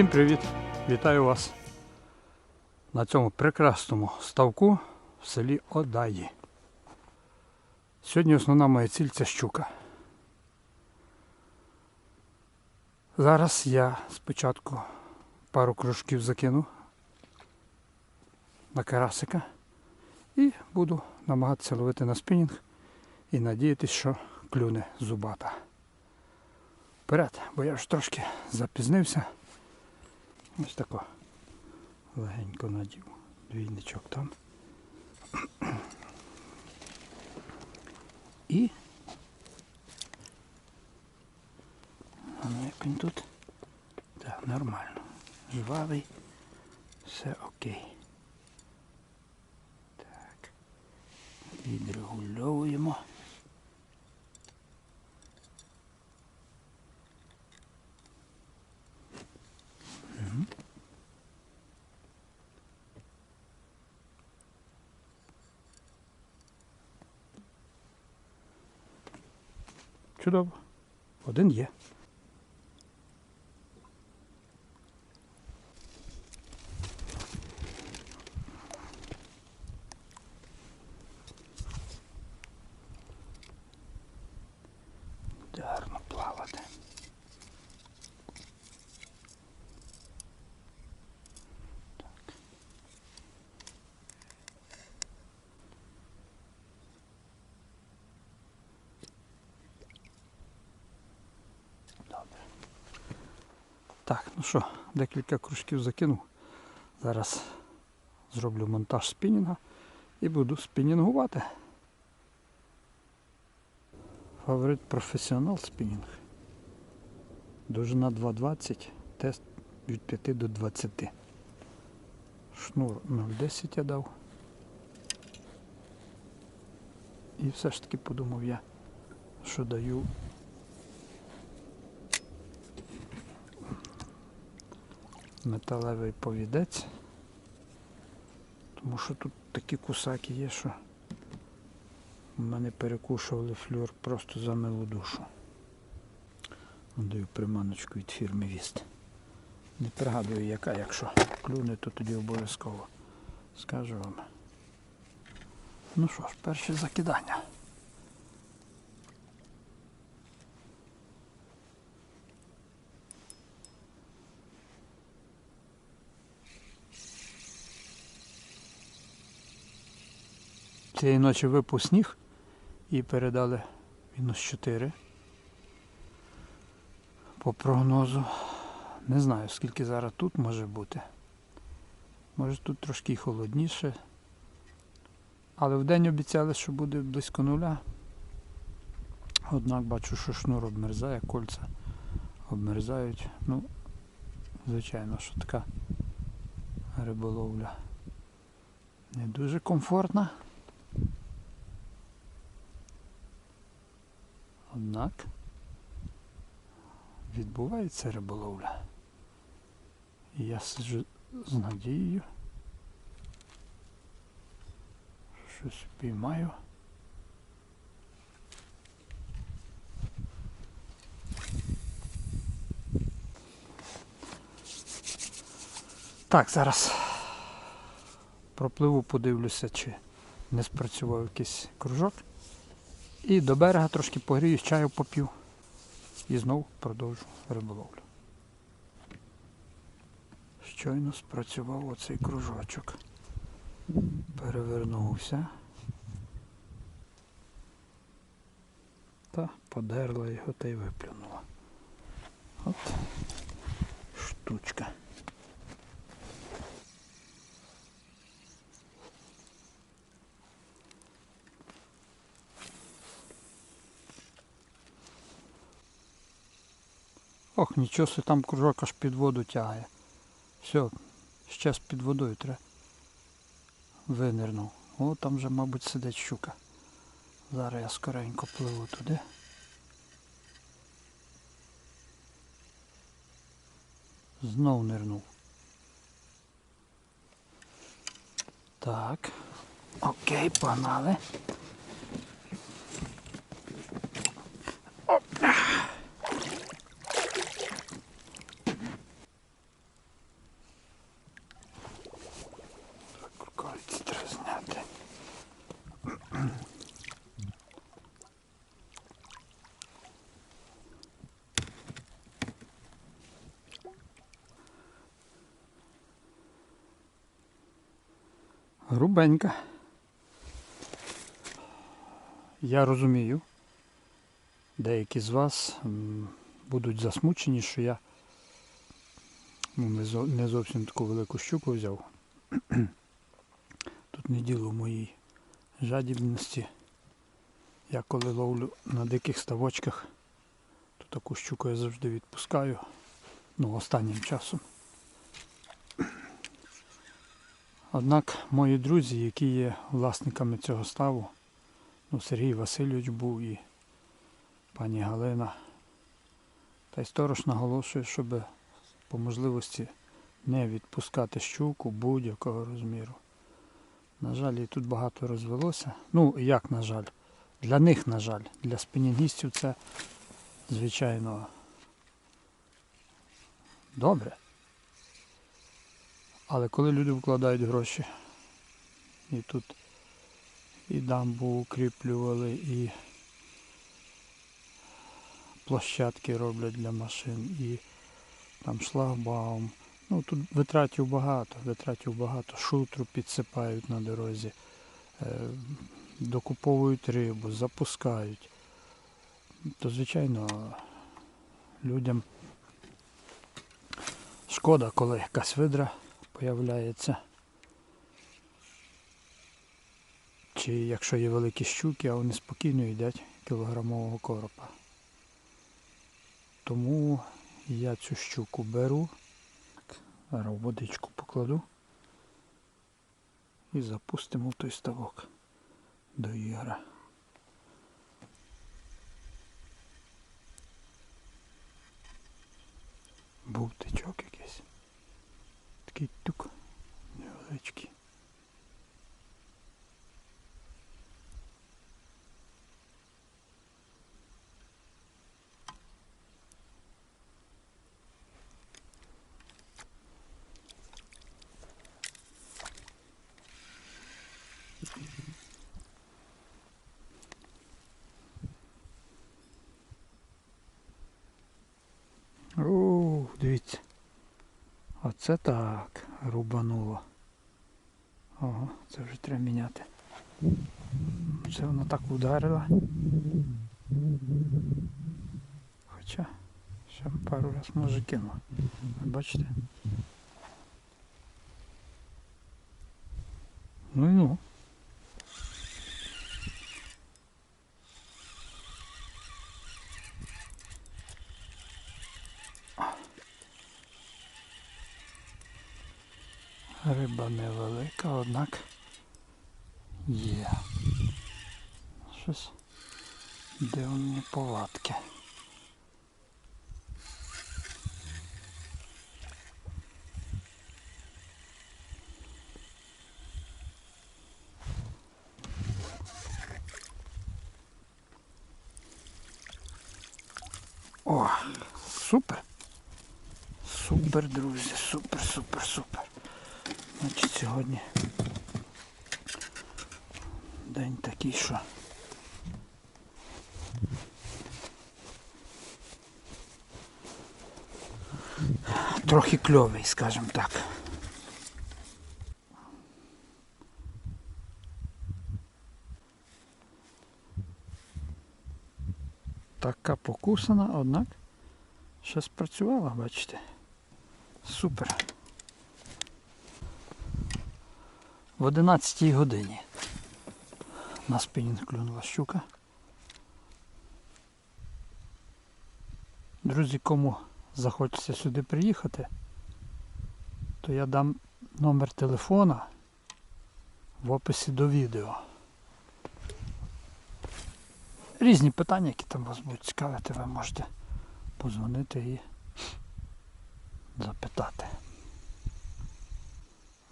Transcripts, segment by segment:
Всім привіт! Вітаю вас на цьому прекрасному ставку в селі Одаї. Сьогодні основна моя ціль це щука. Зараз я спочатку пару кружків закину на карасика і буду намагатися ловити на спінінг і надіятися, що клюне зубата. Вперед, бо я ж трошки запізнився. Ось тако легенько надів. Двійничок там. І ну як він тут? Так, нормально. Жвавий. Все окей. Так. Відрегульовуємо. Чудово. Один є. Буде Гарно плавати. Так. Добре. Так, ну що, декілька кружків закинув. Зараз зроблю монтаж спінінга і буду спінінгувати. Фаворит професіонал спінінг. Довжина 2,20, тест від 5 до 20. Шнур 0,10 я дав. І все ж таки подумав я, що даю металевий повідець. Тому що тут такі кусаки є, що в мене перекушували флюр просто за милу душу. Даю приманочку від фірми Віст. Не пригадую яка, якщо клюне, то тоді обов'язково скажу вам. Ну що ж, перше закидання. Цієї ночі випав сніг і передали мінус 4 по прогнозу. Не знаю, скільки зараз тут може бути. Може тут трошки холодніше. Але в день обіцяли, що буде близько нуля. Однак бачу, що шнур обмерзає, кольця обмерзають. Ну, звичайно, що така риболовля не дуже комфортна. Однак відбувається риболовля. І я сиджу з надією. що Щось піймаю. Так, зараз пропливу, подивлюся, чи не спрацював якийсь кружок. І до берега трошки погріюсь, чаю поп'ю. І знову продовжу риболовлю. Щойно спрацював оцей кружочок. Перевернувся. Та подерла його та й виплюнула. От штучка. Ох, нічого собі там кружок аж під воду тягає. Все, ще під водою треба. Винирнув. О, там вже, мабуть, сидить щука. Зараз я скоренько пливу туди. Знов нирнув. Так. Окей, погнали. Грубенька. Я розумію, деякі з вас будуть засмучені, що я ну, не, зовсім таку велику щуку взяв. Тут не діло в моїй жадібності. Я коли ловлю на диких ставочках, то таку щуку я завжди відпускаю. Ну, останнім часом. Однак мої друзі, які є власниками цього ставу, ну, Сергій Васильович був і пані Галина, та й сторож наголошує, щоб по можливості не відпускати щуку будь-якого розміру. На жаль, і тут багато розвелося. Ну, як на жаль, для них, на жаль, для спінінгістів це, звичайно, добре. Але коли люди вкладають гроші, і тут і дамбу укріплювали, і площадки роблять для машин, і там шлагбаум. Ну тут витратів багато, витратів багато, шутру підсипають на дорозі, е, докуповують рибу, запускають. То звичайно людям шкода, коли якась видра появляється. Чи якщо є великі щуки, а вони спокійно їдять кілограмового коропа. Тому я цю щуку беру, зараз водичку покладу і запустимо в той ставок до Ігора. Був тичок якийсь. Такий тюк невеличкий. О, дивіться. Оце так рубануло. Ого, це вже треба міняти. Це воно так ударило. Хоча ще пару раз може кинуло. Бачите? Ну і ну. Риба невелика, однак є. Щось дивні повадки. О, супер. Супер, друзі, супер, супер, супер. Значить сьогодні день такий, що трохи кльовий, скажімо так. Така покусана, однак ще спрацювала, бачите. Супер. В 11 годині на спінінг клюнула щука. Друзі, кому захочеться сюди приїхати, то я дам номер телефона в описі до відео. Різні питання, які там вас будуть цікавити, ви можете позвонити і запитати.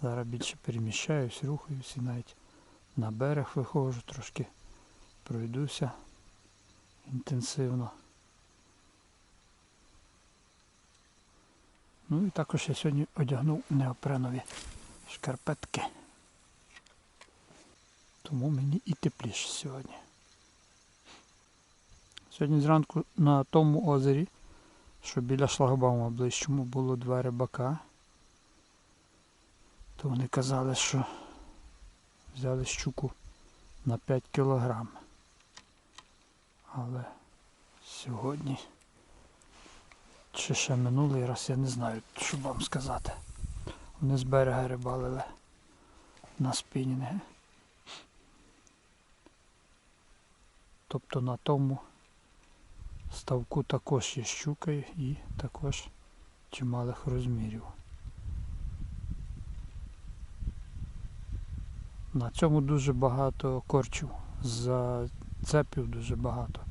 Зараз більше переміщаюсь, рухаюсь і навіть на берег виходжу, трошки пройдуся інтенсивно. Ну і також я сьогодні одягнув неопренові шкарпетки. Тому мені і тепліше сьогодні. Сьогодні зранку на тому озері, що біля шлагбаума ближчому було два рибака то вони казали, що взяли щуку на 5 кілограм. Але сьогодні чи ще минулий раз я не знаю, що вам сказати. Вони з берега рибалили на спінінги. Тобто на тому ставку також є щука і також чималих розмірів. На цьому дуже багато корчів. За цепів дуже багато.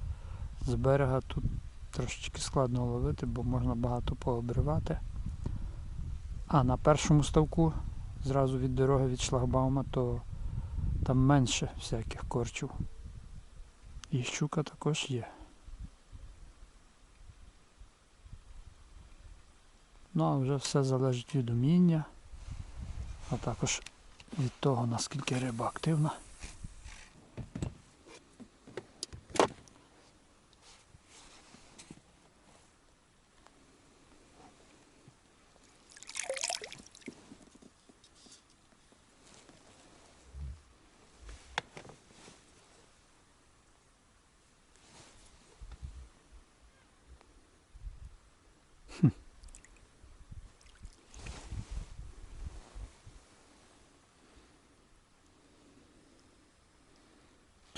З берега тут трошечки складно ловити, бо можна багато пообривати. А на першому ставку, зразу від дороги від шлагбаума, то там менше всяких корчів. І щука також є. Ну а вже все залежить від уміння, а також від того, наскільки риба активна.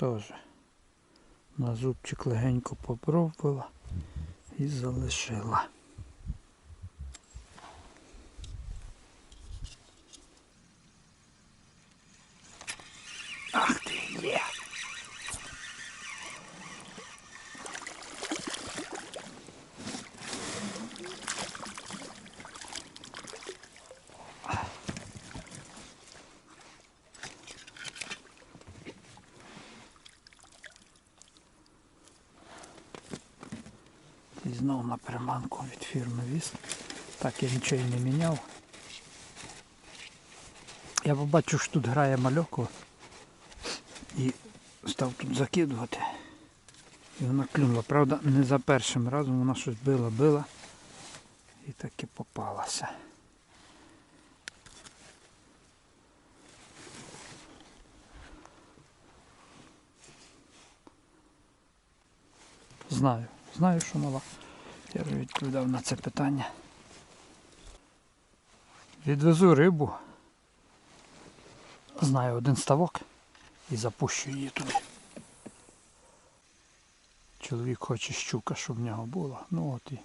Теж на зубчик легенько попробувала і залишила. Ах ти є! Знову на приманку від фірми Віс. Так я нічого не міняв. Я побачив, що тут грає мальоко і став тут закидувати. І вона клюнула. Правда, не за першим разом вона щось била-била і таки попалася. Знаю, знаю, що мала. Я вже відповідав на це питання. Відвезу рибу. Знаю один ставок і запущу її туди. Чоловік хоче щука, щоб в нього була. Ну от і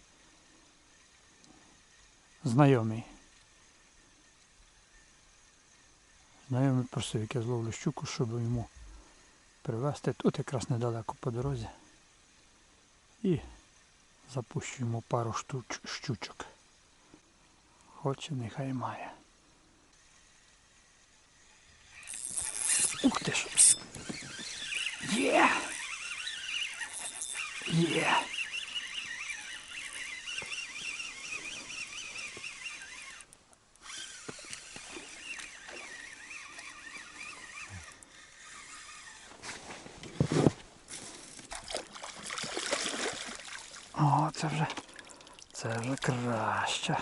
знайомий. Знайомий просив, як я зловлю щуку, щоб йому привезти. Тут якраз недалеко по дорозі. І запущу йому пару штуч, щучок. Хоче, нехай має. Ух ти ж! Є! Є! О, це вже, це вже краще.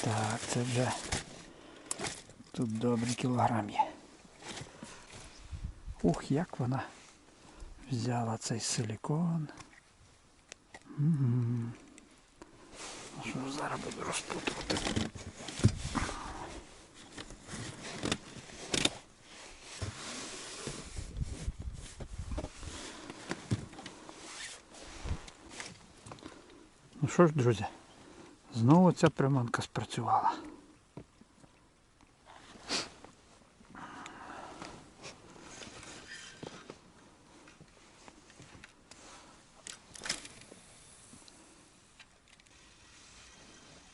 Так, це вже тут добрий кілограм є. Ух, як вона взяла цей силікон. М. Ну що зараз буду розпутувати. Що ж, друзі, знову ця приманка спрацювала.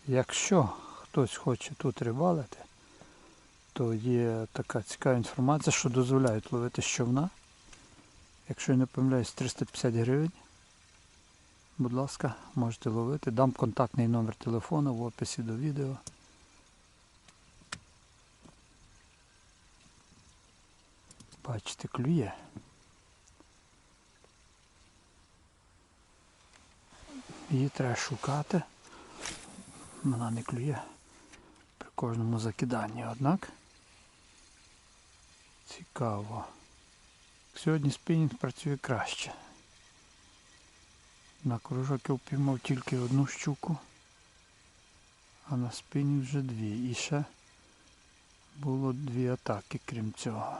Якщо хтось хоче тут рибалити, то є така цікава інформація, що дозволяють ловити з човна. Якщо я не помиляюсь, 350 гривень. Будь ласка, можете ловити. Дам контактний номер телефону в описі до відео. Бачите, клює. Її треба шукати. Вона не клює. при кожному закиданні, однак цікаво. Сьогодні спінінг працює краще. На кружок я впіймав тільки одну щуку, а на спінінг вже дві. І ще було дві атаки, крім цього.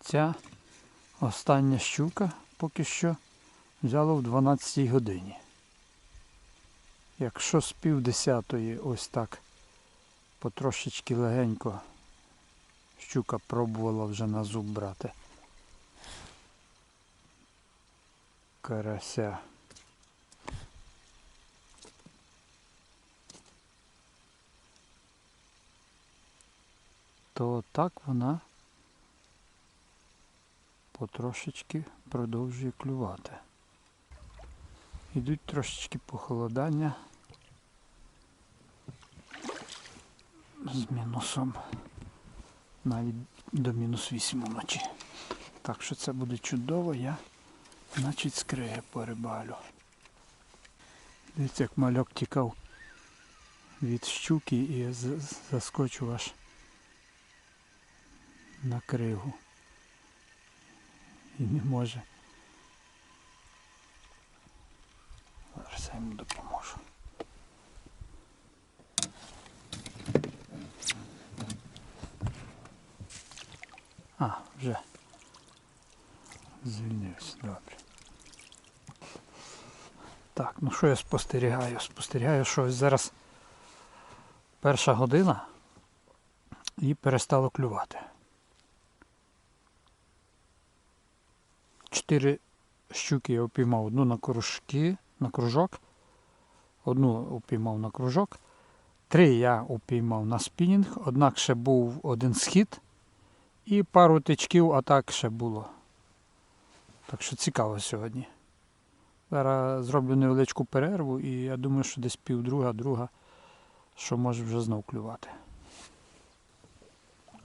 Ця остання щука поки що взяла в 12 годині. Якщо з пів десятої ось так потрошечки легенько щука пробувала вже на зуб брати. Карася. То так вона потрошечки продовжує клювати. Йдуть трошечки похолодання з мінусом навіть до мінус 8 вночі. Так що це буде чудово, я значить скриги порибалю. Дивіться, як мальок тікав від щуки і заскочив аж на кригу. І не може. Зараз я йому допоможу. А, вже звільнився, добре. Так, ну що я спостерігаю? Спостерігаю, що ось зараз перша година і перестало клювати. Чотири щуки я упіймав одну на кружки, на кружок, одну упіймав на кружок, три я упіймав на спінінг, однак ще був один схід і пару тичків, так ще було. Так що цікаво сьогодні. Зараз зроблю невеличку перерву і я думаю, що десь півдруга, друга, що може вже знов клювати.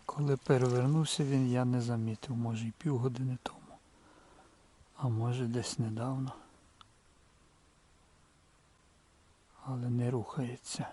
Коли перевернувся він, я не замітив, може і півгодини тому. А може десь недавно. Але не рухається.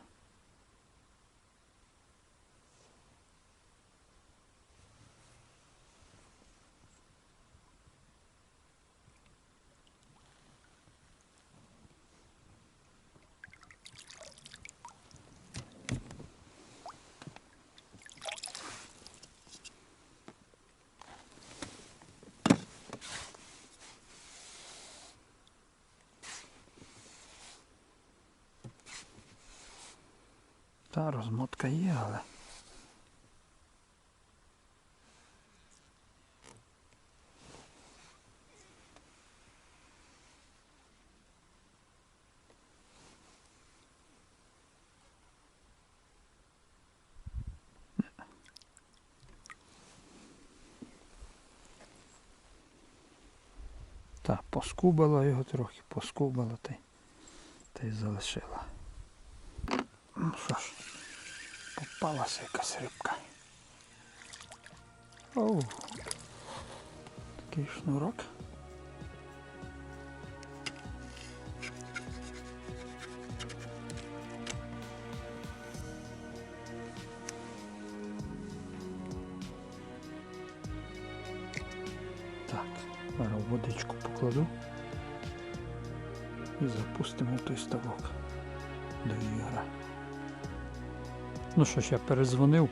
Та розмотка є, але. Та, поскубала його трохи, поскубала та й, та й залишила. Ну що ж, попалася якась рибка. Оу. Такий шнурок. Так, зараз водичку покладу і запустимо той ставок до ігра. Ну що ж, я перезвонив,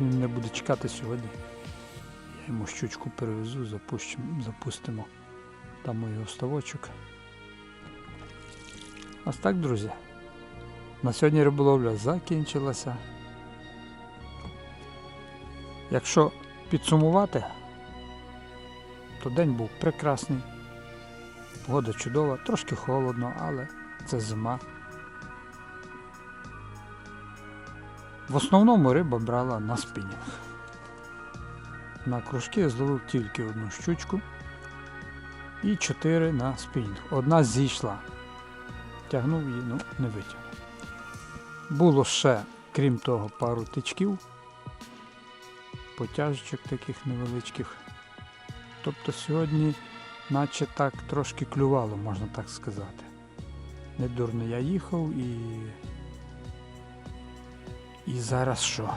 він не буде чекати сьогодні. Я йому щучку перевезу, запущимо, запустимо там його ставочок. Ось так, друзі. На сьогодні риболовля закінчилася. Якщо підсумувати, то день був прекрасний. Погода чудова, трошки холодно, але це зима. В основному риба брала на спінінг. На кружки я зловив тільки одну щучку і чотири на спінінг. Одна зійшла. Тягнув її, ну не витягнув. Було ще, крім того, пару тичків, потяжечок таких невеличких. Тобто сьогодні, наче так трошки клювало, можна так сказати. Недурно я їхав і І зараз що?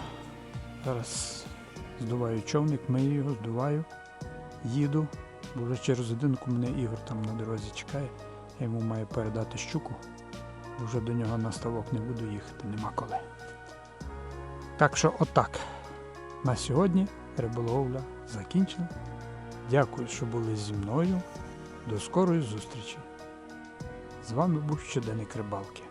Зараз здуваю човник, мию його, здуваю, їду. Бо вже через годинку мене Ігор там на дорозі чекає. Я йому маю передати щуку. Вже до нього на ставок не буду їхати, нема коли. Так що отак. На сьогодні риболовля закінчена. Дякую, що були зі мною. До скорої зустрічі. З вами був щоденник рибалки.